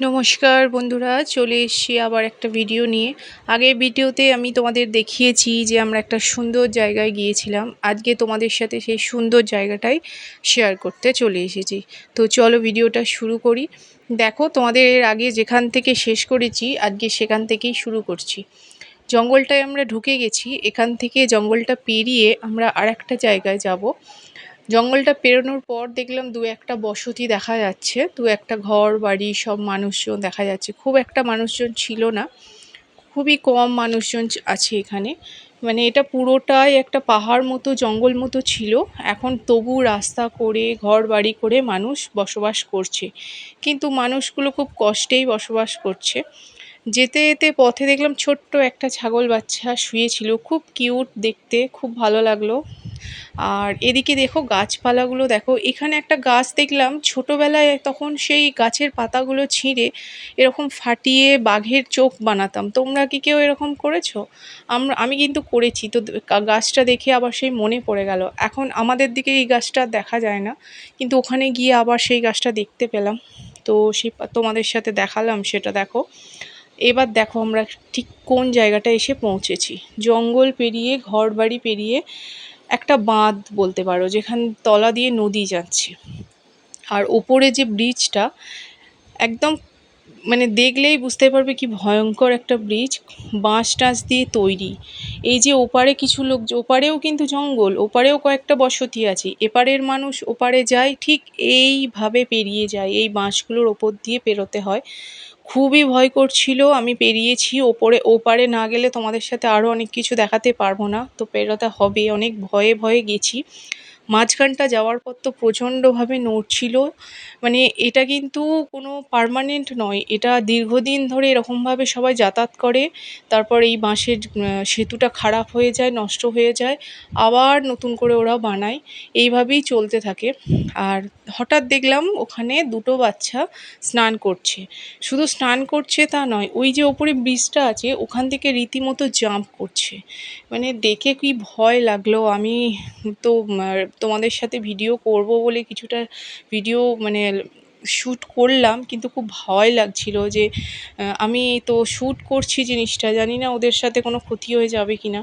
নমস্কার বন্ধুরা, চলে এসেছি আবার একটা ভিডিও নিয়ে। আগের ভিডিওতে আমি তোমাদের দেখিয়েছি যে আমরা একটা সুন্দর জায়গায় গিয়েছিলাম। আজকে তোমাদের সাথে সেই সুন্দর জায়গাটাই শেয়ার করতে চলে এসেছি। তো চলো ভিডিওটা শুরু করি। দেখো, তোমাদের আগে যেখান থেকে শেষ করেছি, আজকে সেখান থেকেই শুরু করছি। জঙ্গলটায় আমরা ঢুকে গেছি। এখান থেকে জঙ্গলটা পেরিয়ে আমরা আর একটা জায়গায় যাব। জঙ্গলটা পেরোনোর পর দেখলাম দু একটা বসতি দেখা যাচ্ছে, দু একটা ঘর, বাড়ি, সব মানুষজন দেখা যাচ্ছে। খুব একটা মানুষজন ছিল না, খুবই কম মানুষজন আছে এখানে। মানে এটা পুরোটাই একটা পাহাড় মতো, জঙ্গল মতো ছিল। এখন তবু রাস্তা করে, ঘর, বাড়ি করে মানুষ বসবাস করছে। কিন্তু মানুষগুলো খুব কষ্টেই বসবাস করছে। যেতে যেতে পথে দেখলাম ছোট্ট একটা ছাগল বাচ্চা শুয়েছিল। খুব কিউট দেখতে, খুব ভালো লাগল। আর এদিকে দেখো গাছপালাগুলো, দেখো এখানে একটা গাছ দেখলাম, ছোটোবেলায় তখন সেই গাছের পাতাগুলো ছিঁড়ে এরকম ফাটিয়ে বাঘের চোখ বানাতাম। তোমরা কি কেউ এরকম করেছ? আমরা, আমি কিন্তু করেছি, তো গাছটা দেখে আবার সেই মনে পড়ে গেল। এখন আমাদের দিকে এই গাছটা দেখা যায় না, কিন্তু ওখানে গিয়ে আবার সেই গাছটা দেখতে পেলাম। তো সেই তোমাদের সাথে দেখালাম সেটা দেখো। এবার দেখো আমরা ঠিক কোন জায়গাটা এসে পৌঁছেছি। জঙ্গল পেরিয়ে ঘর বাড়ি পেরিয়ে একটা বাঁধ বলতে পারো, যেখান তলা দিয়ে নদী যাচ্ছে। আর ওপরে যে ব্রিজটা, একদম মানে দেখলেই বুঝতে পারবে কি ভয়ঙ্কর একটা ব্রিজ, বাঁশ টাঁশ দিয়ে তৈরি। এই যে ওপারে কিছু লোক, ওপারেও কিন্তু জঙ্গল, ওপারেও কয়েকটা বসতি আছে। এপারের মানুষ ওপারে যায়, ঠিক এইভাবে পেরিয়ে যায়, এই বাঁশগুলোর ওপর দিয়ে পেরোতে হয়। খুবই ভয় করছিল, আমি পেরিয়েছি, ওপরে, ওপারে না গেলে তোমাদের সাথে আরও অনেক কিছু দেখাতে পারব না। তো পেরোতে হবে, অনেক ভয়ে ভয়ে গেছি। মাঝখানটা যাওয়ার পর তো প্রচণ্ডভাবে নড়ছিল। মানে এটা কিন্তু কোনো পার্মানেন্ট নয়, এটা দীর্ঘদিন ধরে এরকমভাবে সবাই যাতায়াত করে, তারপর এই বাঁশের সেতুটা খারাপ হয়ে যায়, নষ্ট হয়ে যায়, আবার নতুন করে ওরা বানায়, এইভাবেই চলতে থাকে। আর হঠাৎ দেখলাম ওখানে দুটো বাচ্চা স্নান করছে। শুধু স্নান করছে তা নয়, ওই যে ওপরে ব্রিজটা আছে, ওখান থেকে রীতিমতো জাম্প করছে। মানে দেখে কি ভয় লাগল, আমি তো তোমাদের সাথে ভিডিও করব বলে কিছুটা ভিডিও মানে শ্যুট করলাম, কিন্তু খুব ভয় লাগছিল যে আমি তো শ্যুট করছি জিনিসটা, জানি না ওদের সাথে কোনো ক্ষতি হয়ে যাবে কি না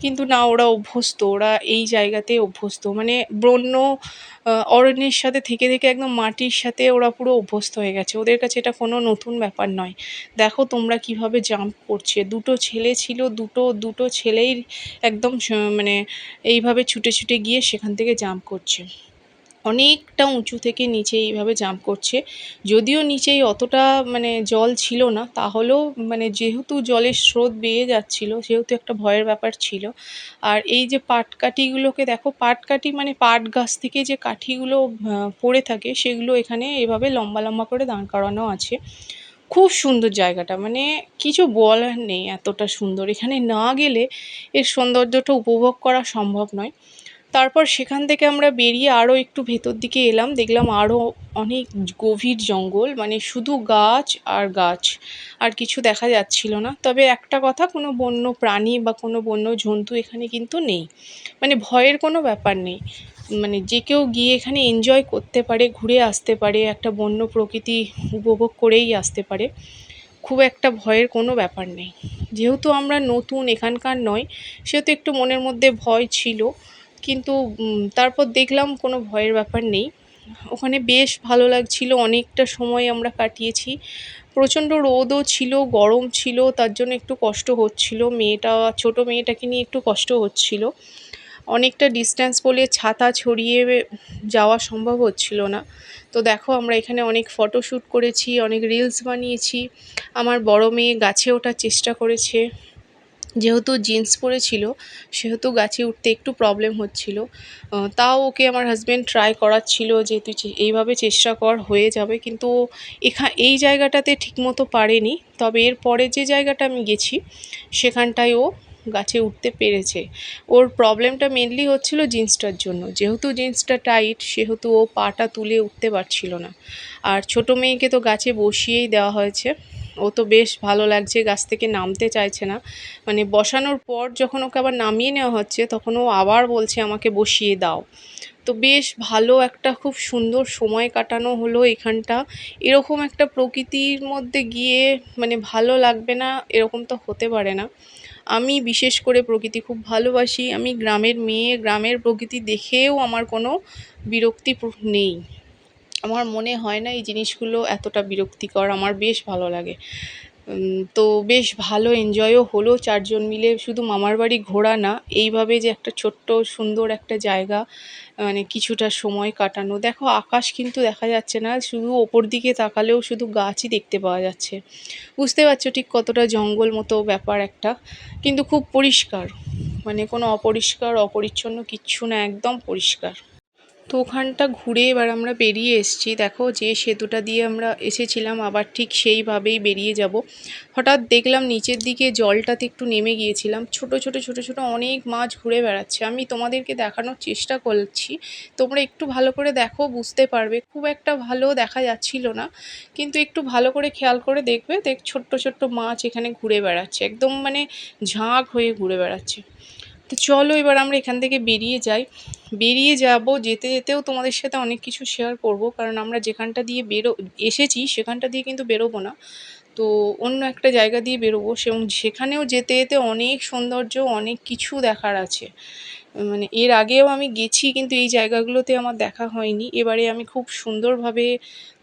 কিন্তু না, ওরা অভ্যস্ত, ওরা এই জায়গাতে অভ্যস্ত। মানে বন্য অরণ্যের সাথে থেকে থেকে একদম মাটির সাথে ওরা পুরো অভ্যস্ত হয়ে গেছে। ওদের কাছে এটা কোনো নতুন ব্যাপার নয়। দেখো তোমরা কীভাবে জাম্প করছে। দুটো ছেলে ছিল, দুটো দুটো ছেলেই একদম মানে এইভাবে ছুটে ছুটে গিয়ে সেখান থেকে জাম্প করছে। অনেকটা উঁচু থেকে নিচে এইভাবে জাম্প করছে। যদিও নিচেই অতটা মানে জল ছিল না, তাহলেও মানে যেহেতু জলের স্রোত বেয়ে যাচ্ছিল, সেহেতু একটা ভয়ের ব্যাপার ছিল। আর এই যে পাটকাঠিগুলোকে দেখো, পাটকাঠি মানে পাট গাছ থেকে যে কাঠিগুলো পড়ে থাকে, সেগুলো এখানে এভাবে লম্বা লম্বা করে দাঁড় করানো আছে। খুব সুন্দর জায়গাটা মানে কিছু বলার নেই এতটা সুন্দর। এখানে না গেলে এর সৌন্দর্যটা উপভোগ করা সম্ভব নয়। তারপর সেখান থেকে আমরা বেরিয়ে আরও একটু ভেতর দিকে এলাম। দেখলাম আরও অনেক গভীর জঙ্গল মানে শুধু গাছ আর গাছ, আর কিছু দেখা যাচ্ছিল না। তবে একটা কথা, কোনো বন্য প্রাণী বা কোনো বন্য জন্তু এখানে কিন্তু নেই। মানে ভয়ের কোনো ব্যাপার নেই। মানে যে কেউ গিয়ে এখানে এনজয় করতে পারে, ঘুরে আসতে পারে, একটা বন্য প্রকৃতি উপভোগ করেই আসতে পারে, খুব একটা ভয়ের কোনো ব্যাপার নেই। যেহেতু আমরা নতুন এখানকার নয়, সেহেতু একটু মনের মধ্যে ভয় ছিল। কিন্তু তারপর দেখলাম কোনো ভয়ের ব্যাপার নেই। ওখানে বেশ ভালো লাগছিল, অনেকটা সময় আমরা কাটিয়েছি। প্রচণ্ড রোদও ছিল, গরম ছিল, তার জন্য একটু কষ্ট হচ্ছিল। মেয়েটা, ছোট মেয়েটাকে নিয়ে একটু কষ্ট হচ্ছিল। অনেকটা ডিস্ট্যান্স বলে ছাতা ছড়িয়ে যাওয়া সম্ভব হচ্ছিল না। তো দেখো, আমরা এখানে অনেক ফটোশ্যুট করেছি, অনেক রিলস বানিয়েছি। আমার বড় মেয়ে গাছে ওঠার চেষ্টা করেছে। যেহেতু জিন্স পরেছিল, সেহেতু গাছে উঠতে একটু প্রবলেম হচ্ছিল। তাও ওকে আমার হাজব্যান্ড ট্রাই করাচ্ছিল যে তুই এইভাবে চেষ্টা কর, হয়ে যাবে। কিন্তু এখা এই জায়গাটাতে ঠিকমতো পারেনি। তবে এর পরে যে জায়গাটা আমি গেছি, সেখানটায় ও গাছে উঠতে পেরেছে। ওর প্রবলেমটা মেনলি হচ্ছিল জিন্সটার জন্য। যেহেতু জিন্সটা টাইট সেহেতু ও পাটা তুলে উঠতে পারছিল না। আর ছোট মেয়েকে তো গাছে বসিয়েই দেওয়া হয়েছে। ও তো বেশ ভালো লাগছে, গাছ থেকে নামতে চাইছে না। মানে বসানোর পর যখন ওকে আবার নামিয়ে নেওয়া হচ্ছে, তখন ও আবার বলছে, আমাকে বসিয়ে দাও। তো বেশ ভালো একটা খুব সুন্দর সময় কাটানো হলো এখানটা। এরকম একটা প্রকৃতির মধ্যে গিয়ে মানে ভালো লাগবে না, এরকম তো হতে পারে না। আমি বিশেষ করে প্রকৃতি খুব ভালোবাসি। আমি গ্রামের মেয়ে, গ্রামের প্রকৃতি দেখেও আমার কোনো বিরক্তি নেই। আমার মনে হয় না এই জিনিসগুলো এতটা বিরক্তিকর। আমার বেশ ভালো লাগে। তো বেশ ভালো এনজয়ও হলো চারজন মিলে। শুধু মামার বাড়ি ঘোরা না, এইভাবে যে একটা ছোট্ট সুন্দর একটা জায়গা মানে কিছুটা সময় কাটানো। দেখো, আকাশ কিন্তু দেখা যাচ্ছে না, শুধু ওপর দিকে তাকালেও শুধু গাছই দেখতে পাওয়া যাচ্ছে। বুঝতে পারছ ঠিক কতটা জঙ্গল মতো ব্যাপার একটা। কিন্তু খুব পরিষ্কার। মানে কোনো অপরিষ্কার, অপরিচ্ছন্ন কিচ্ছু না, একদম পরিষ্কার। তো ওখানটা ঘুরে এবার আমরা বেরিয়ে এসেছি। দেখো যে সেতুটা দিয়ে আমরা এসেছিলাম, আবার ঠিক সেইভাবেই বেরিয়ে যাব। হঠাৎ দেখলাম নিচের দিকে জলটাতে একটু নেমে গিয়েছিলাম। ছোট ছোট ছোট ছোট অনেক মাছ ঘুরে বেড়াচ্ছে। আমি তোমাদেরকে দেখানোর চেষ্টা করছি। তোমরা একটু ভালো করে দেখো, বুঝতে পারবে। খুব একটা ভালো দেখা যাচ্ছিল না, কিন্তু একটু ভালো করে খেয়াল করে দেখবে। দেখ, ছোট্ট ছোট্ট মাছ এখানে ঘুরে বেড়াচ্ছে। একদম মানে ঝাঁক হয়ে ঘুরে বেড়াচ্ছে। তো চলো এবার আমরা এখান থেকে বেরিয়ে যাই। বেরিয়ে যাব, যেতে যেতেও তোমাদের সাথে অনেক কিছু শেয়ার করব, কারণ আমরা যেখানটা দিয়ে বেরো, এসেছি সেখানটা দিয়ে কিন্তু বেরোবো না। তো অন্য একটা জায়গা দিয়ে বেরোবো, এবং সেখানেও যেতে যেতে অনেক সৌন্দর্য, অনেক কিছু দেখার আছে। মানে এর আগেও আমি গেছি, কিন্তু এই জায়গাগুলোতে আমার দেখা হয়নি। এবারে আমি খুব সুন্দরভাবে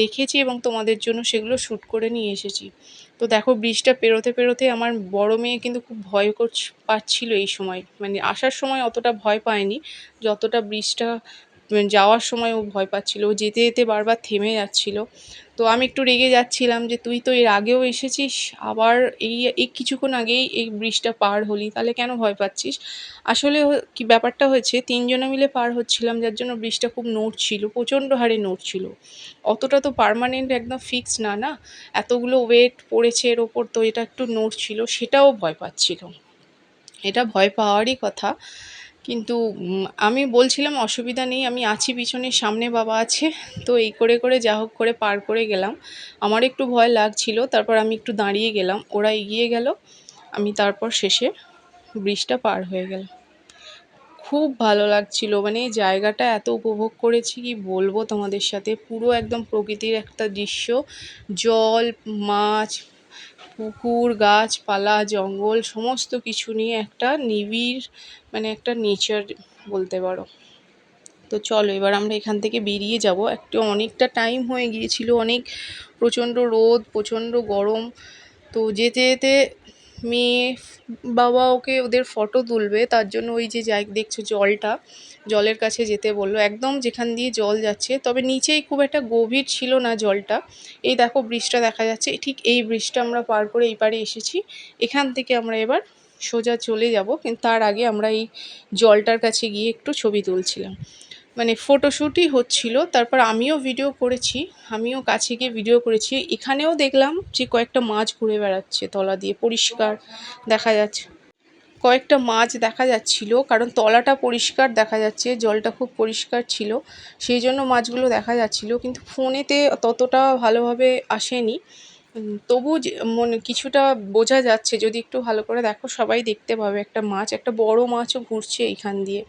দেখেছি এবং তোমাদের জন্য সেগুলো শ্যুট করে নিয়ে এসেছি। তো দেখো, ব্রিজটা পেরোতে পেরোতে আমার বড় মেয়ে কিন্তু খুব ভয় করছ, পাচ্ছিল এই সময়। মানে আসার সময় অতটা ভয় পায়নি, যতটা ব্রিজটা যাওয়ার সময় ও ভয় পাচ্ছিল, ও যেতে যেতে বারবার থেমে যাচ্ছিল। তো আমি একটু রেগে যাচ্ছিলাম যে, তুই তো এর আগেও এসেছিস, আবার এই এই কিছুক্ষণ আগেই এই ব্রিজটা পার হলি, তাহলে কেন ভয় পাচ্ছিস? আসলে কি ব্যাপারটা হয়েছে, তিনজনে মিলে পার হচ্ছিলাম, যার জন্য ব্রিজটা খুব নড়ছিল প্রচণ্ড হারে নড়ছিল অতটা তো পার্মানেন্ট একদম ফিক্স না না? এতগুলো ওয়েট পড়েছে এর ওপর, তো এটা একটু নড়ছিল সেটাও ভয় পাচ্ছিল। এটা ভয় পাওয়ারই কথা। কিন্তু আমি বলছিলাম অসুবিধা নেই, আমি আছি পিছনে, সামনে বাবা আছে। তো এই করে করে যা হোক করে পার করে গেলাম। আমার একটু ভয় লাগছিল, তারপর আমি একটু দাঁড়িয়ে গেলাম। ওরা এগিয়ে গেল। আমি তারপর শেষে ব্রিজটা পার হয়ে গেলাম। খুব ভালো লাগছিল মানে জায়গাটা এত উপভোগ করেছি, কি বলব তোমাদের সাথে? পুরো একদম প্রকৃতির একটা দৃশ্য। জল, মাছ পুকুর, গাছপালা, জঙ্গল, সমস্ত কিছু নিয়ে একটা নিবিড় মানে একটা নেচার বলতে পারো। তো চলো, এবার আমরা এখান থেকে বেরিয়ে যাব। একটু অনেকটা টাইম হয়ে গিয়েছিল, অনেক প্রচণ্ড রোদ, প্রচণ্ড গরম। তো যেতে যেতে মেয়ে বাবা ওকে ওদের ফটো তুলবে, তার জন্য ওই যে যাই দেখছ জলটা, জলের কাছে যেতে বলল। একদম যেখান দিয়ে জল যাচ্ছে, তবে নিচেই খুব একটা গভীর ছিল না জলটা। এই দেখো ব্রিজটা দেখা যাচ্ছে, ঠিক এই ব্রিজটা আমরা পার করে এই পারে এসেছি। এখান থেকে আমরা এবার সোজা চলে যাব, কিন্তু তার আগে আমরা এই জলটার কাছে গিয়ে একটু ছবি তুলছিলাম। মানে ফটোশ্যুটই হচ্ছিল, তারপর আমিও ভিডিও করেছি, আমিও কাছে গিয়ে ভিডিও করেছি, এখানেও দেখলাম যে কয়েকটা মাছ ঘুরে বেড়াচ্ছে তলা দিয়ে, পরিষ্কার দেখা যাচ্ছে। কয়েকটা মাছ দেখা যাচ্ছিল, কারণ তলাটা পরিষ্কার দেখা যাচ্ছে, জলটা খুব পরিষ্কার ছিল, সেই জন্য মাছগুলো দেখা যাচ্ছিল, কিন্তু ফোনেতে ততটা ভালোভাবে আসেনি। তবু মনে কিছুটা বোঝা যাচ্ছে, যদি একটু ভালো করে দেখো, সবাই দেখতে পাবে একটা মাছ, একটা বড় মাছও ঘুরছে এইখান দিয়ে।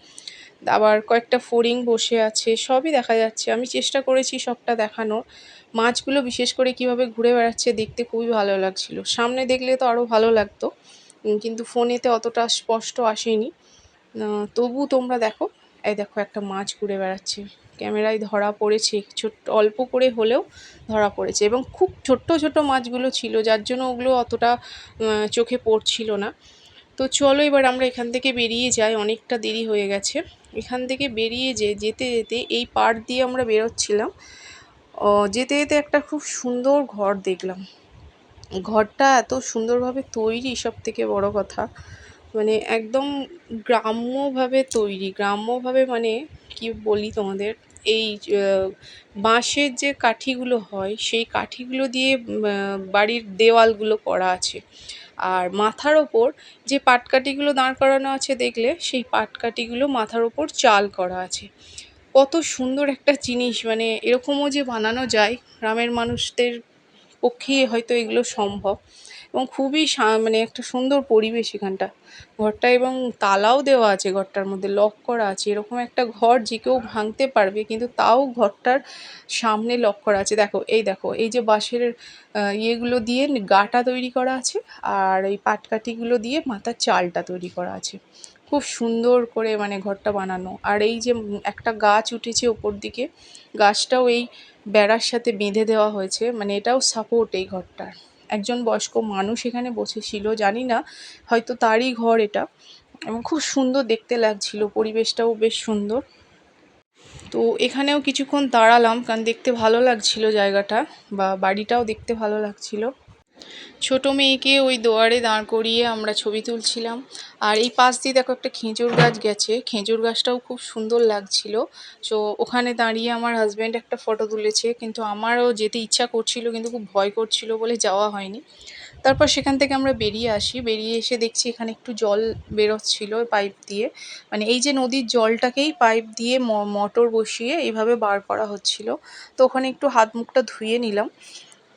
আবার কয়েকটা ফড়িং বসে আছে, সবই দেখা যাচ্ছে। আমি চেষ্টা করেছি সবটা দেখানোর। মাছগুলো বিশেষ করে কীভাবে ঘুরে বেড়াচ্ছে দেখতে খুবই ভালো লাগছিল। সামনে দেখলে তো আরও ভালো লাগতো কিন্তু ফোনেতে অতটা স্পষ্ট আসেনি। তবু তোমরা দেখো। এই দেখো একটা মাছ ঘুরে বেড়াচ্ছে। ক্যামেরায় ধরা পড়েছে ছোট্ট অল্প করে হলেও ধরা পড়েছে এবং খুব ছোট্ট ছোট্ট মাছগুলো ছিল, যার জন্য ওগুলো অতটা চোখে পড়ছিল না। তো চলো এবার আমরা এখান থেকে বেরিয়ে যাই, অনেকটা দেরি হয়ে গেছে। এখান থেকে বেরিয়ে যে, যেতে যেতে এই পাড় দিয়ে আমরা বেরোচ্ছিলাম। যেতে যেতে একটা খুব সুন্দর ঘর দেখলাম। ঘরটা এত সুন্দরভাবে তৈরি, সব থেকে বড় কথা। মানে একদম গ্রাম্যভাবে তৈরি, গ্রাম্যভাবে মানে কি বলি তোমাদের? এই বাঁশের যে কাঠিগুলো হয়, সেই কাঠিগুলো দিয়ে বাড়ির দেওয়ালগুলো করা আছে। আর মাথার ওপর যে পাটকাঠিগুলো দাঁড় করানো আছে দেখলে, সেই পাটকাঠিগুলো মাথার ওপর চাল করা আছে। কত সুন্দর একটা জিনিস মানে এরকমও যে বানানো যায়, গ্রামের মানুষদের পক্ষেই হয়তো এগুলো সম্ভব। এবং খুবই মানে একটা সুন্দর পরিবেশ এখানটা। ঘরটা এবং তালাও দেওয়া আছে ঘরটার মধ্যে লক করা আছে। এরকম একটা ঘর যে কেউ ভাঙতে পারবে, কিন্তু তাও ঘরটার সামনে লক করা আছে। দেখো, এই দেখো, এই যে বাঁশের ইয়েগুলো দিয়ে গাটা তৈরি করা আছে আর এই পাটকাঠিগুলো দিয়ে মাথার চালটা তৈরি করা আছে। খুব সুন্দর করে মানে ঘরটা বানানো। আর এই যে একটা গাছ উঠেছে ওপর দিকে, গাছটাও এই বেড়ার সাথে বেঁধে দেওয়া হয়েছে। মানে এটাও সাপোর্ট এই ঘরটার। একজন বয়স্ক মানুষ এখানে বসেছিল, জানি না, হয়তো তারই ঘর এটা। এবং খুব সুন্দর দেখতে লাগছিল, পরিবেশটাও বেশ সুন্দর। তো এখানেও কিছুক্ষণ দাঁড়ালাম, কারণ দেখতে ভালো লাগছিল জায়গাটা, বা বাড়িটাও দেখতে ভালো লাগছিল। ছোট মেয়েকে ওই দোয়ারে দাঁড় করিয়ে আমরা ছবি তুলছিলাম। আর এই পাশ দিয়ে দেখো একটা খেজুর গাছ গেছে। খেজুর গাছটাও খুব সুন্দর লাগছিল। তো ওখানে দাঁড়িয়ে আমার হাজব্যান্ড একটা ফটো তুলেছে। কিন্তু আমারও যেতে ইচ্ছা করছিল, কিন্তু খুব ভয় করছিল বলে যাওয়া হয়নি। তারপর সেখান থেকে আমরা বেরিয়ে আসি। বেরিয়ে এসে দেখছি এখানে একটু জল বেরোচ্ছিল পাইপ দিয়ে। মানে এই যে নদীর জলটাকেই পাইপ দিয়ে মোটর বসিয়ে এইভাবে বার করা হচ্ছিল। তো ওখানে একটু হাত মুখটা ধুয়ে নিলাম।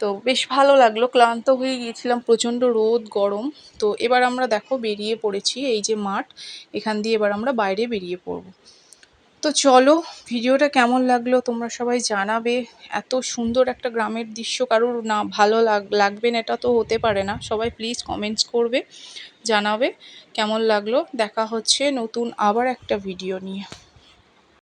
তো বেশ ভালো লাগল। ক্লান্ত হয়ে গিয়েছিলাম, প্রচণ্ড রোদ, গরম। তো এবার আমরা দেখো বেরিয়ে পড়েছি এই যে মাঠ, এখান দিয়ে এবার আমরা বাইরে বেরিয়ে পড়ব। তো চলো, ভিডিওটা কেমন লাগল তোমরা সবাই জানাবে। এত সুন্দর একটা গ্রামের দৃশ্য, কারোর না ভালো লাগ, লাগবে না, এটা তো হতে পারে না। সবাই প্লিজ কমেন্টস করবে, জানাবে। কেমন লাগল? দেখা হচ্ছে নতুন আবার একটা ভিডিও নিয়ে।